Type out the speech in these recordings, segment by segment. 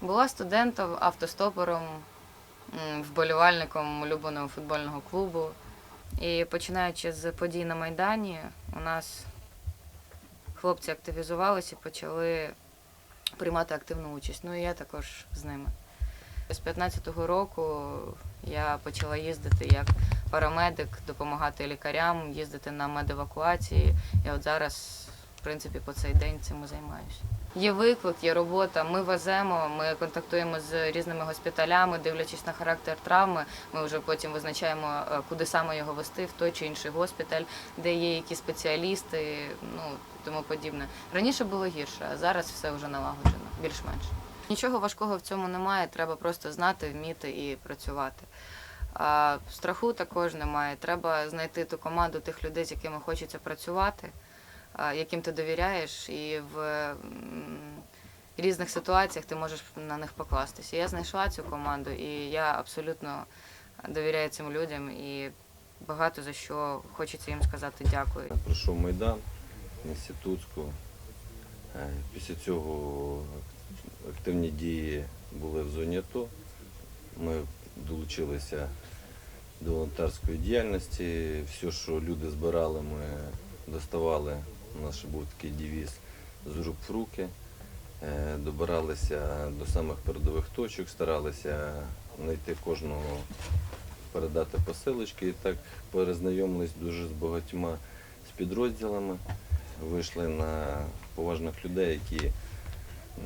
Була студентом, автостопером, вболівальником улюбленого футбольного клубу. І починаючи з подій на Майдані, у нас хлопці активізувалися і почали приймати активну участь. Ну і я також з ними. З 15-го року я почала їздити як парамедик, допомагати лікарям, їздити на медевакуації. І от зараз, в принципі, по цей день цим займаюся. Є виклик, є робота. Ми веземо, ми контактуємо з різними госпіталями, дивлячись на характер травми. Ми вже потім визначаємо, е, куди саме його вести, в той чи інший госпіталь, де є які спеціалісти, ну тому подібне. Раніше було гірше, а зараз все вже налагоджено, більш-менш. Нічого важкого в цьому немає, треба просто знати, вміти і працювати. А страху також немає. Треба знайти ту команду тих людей, з якими хочеться працювати, яким ти довіряєш, і в різних ситуаціях ти можеш на них покластися. Я знайшла цю команду, і я абсолютно довіряю цим людям і багато за що хочеться їм сказати дякую. Пройшов Майдан, інститутську. Е, Після цього активні дії були в зоні АТО. Ми долучилися до волонтерської діяльності. Все, що люди збирали, ми доставали. У нас був такий девіз з рук в руки. Е, Добиралися до самих передових точок, старалися знайти кожного, передати посилочки. І так перезнайомились дуже з багатьма з підрозділами. Вийшли на поважних людей, які,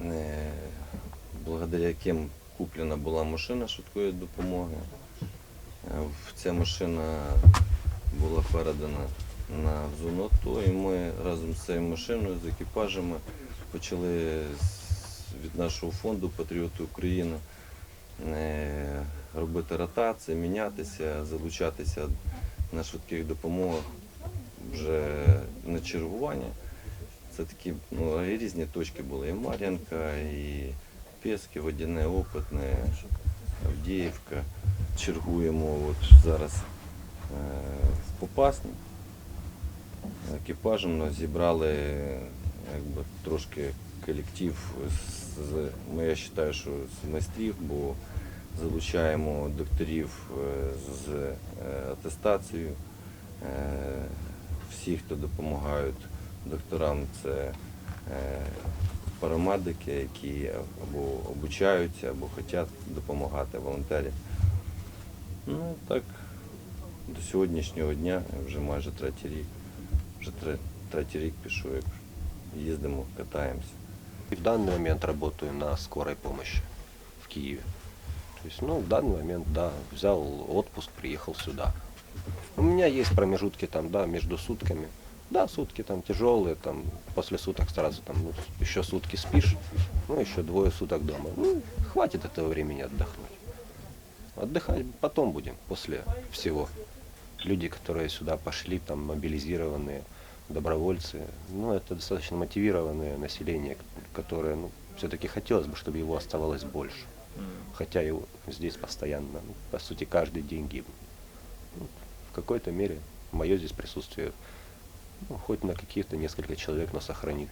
е, благодаря яким куплена була машина швидкої допомоги. Е, Ця машина була передана на зону і ми разом з цією машиною, з екіпажами почали від нашого фонду Патріоти України е, робити ротації, мінятися, залучатися на швидких допомогах вже на чергування. Це такі ну, різні точки були. І Мар'янка, і Пески, Водяне, Опитне, Авдіївка. Чергуємо от зараз е, в Попасні. Екіпажем нас зібрали якби, трошки колектив з, з- ну, я вважаю, що з майстрів, бо залучаємо докторів е, з е, атестацією. Е, Всі, хто допомагають докторам, це парамедики, які або обучаються, або хочуть допомагати волонтерів. Ну так, до сьогоднішнього дня, вже майже третій рік, вже тре- третій рік пішов, як їздимо, катаємося. И в данный момент работаю на скорой помощи в Киеве. То есть, ну, в данный момент, да, взял отпуск, приехал сюда. У меня есть промежутки там, да, между сутками. Да, сутки там тяжелые, там после суток сразу там ну, еще сутки спишь, ну еще двое суток дома. Ну, хватит этого времени отдохнуть. Отдыхать потом будем, после всего. Люди, которые сюда пошли, там мобилизированные, добровольцы, ну, это достаточно мотивированное население, которое, ну, все-таки хотелось бы, чтобы его оставалось больше. Хотя его здесь постоянно, ну, по сути, каждый день гибнут. Ну, в какой-то мере мое здесь присутствие, ну, хоть на каких-то несколько человек, но сохранит